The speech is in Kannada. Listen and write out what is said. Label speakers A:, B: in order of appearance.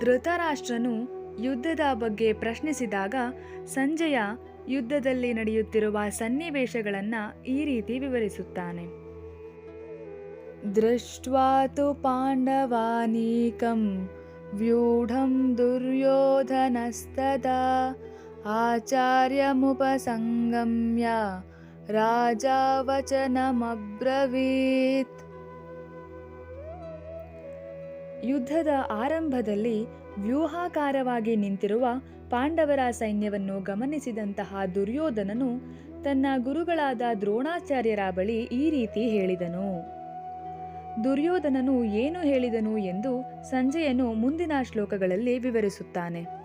A: ಧೃತರಾಷ್ಟ್ರನು ಯುದ್ಧದ ಬಗ್ಗೆ ಪ್ರಶ್ನಿಸಿದಾಗ, ಸಂಜಯ ಯುದ್ಧದಲ್ಲಿ ನಡೆಯುತ್ತಿರುವ ಸನ್ನಿವೇಶಗಳನ್ನು ಈ ರೀತಿ ವಿವರಿಸುತ್ತಾನೆ. ದೃಷ್ಟ್ವಾತು ಪಾಂಡವಾನೀಕಂ ವ್ಯೂಢಂ ದುರ್ಯೋಧನಸ್ತದಾ ಆಚಾರ್ಯಮುಪಸಂಗಮ್ಯ ರಾಜ ವಚನಮಬ್ರವೀತ್ ಯುದ್ಧದ ಆರಂಭದಲ್ಲಿ ವ್ಯೂಹಾಕಾರವಾಗಿ ನಿಂತಿರುವ ಪಾಂಡವರ ಸೈನ್ಯವನ್ನು ಗಮನಿಸಿದಂತಹ ದುರ್ಯೋಧನನು ತನ್ನ ಗುರುಗಳಾದ ದ್ರೋಣಾಚಾರ್ಯರ ಬಳಿ ಈ ರೀತಿ ಹೇಳಿದನು. ದುರ್ಯೋಧನನು ಏನು ಹೇಳಿದನು ಎಂದು ಸಂಜೆಯನು ಮುಂದಿನ ಶ್ಲೋಕಗಳಲ್ಲಿ ವಿವರಿಸುತ್ತಾನೆ.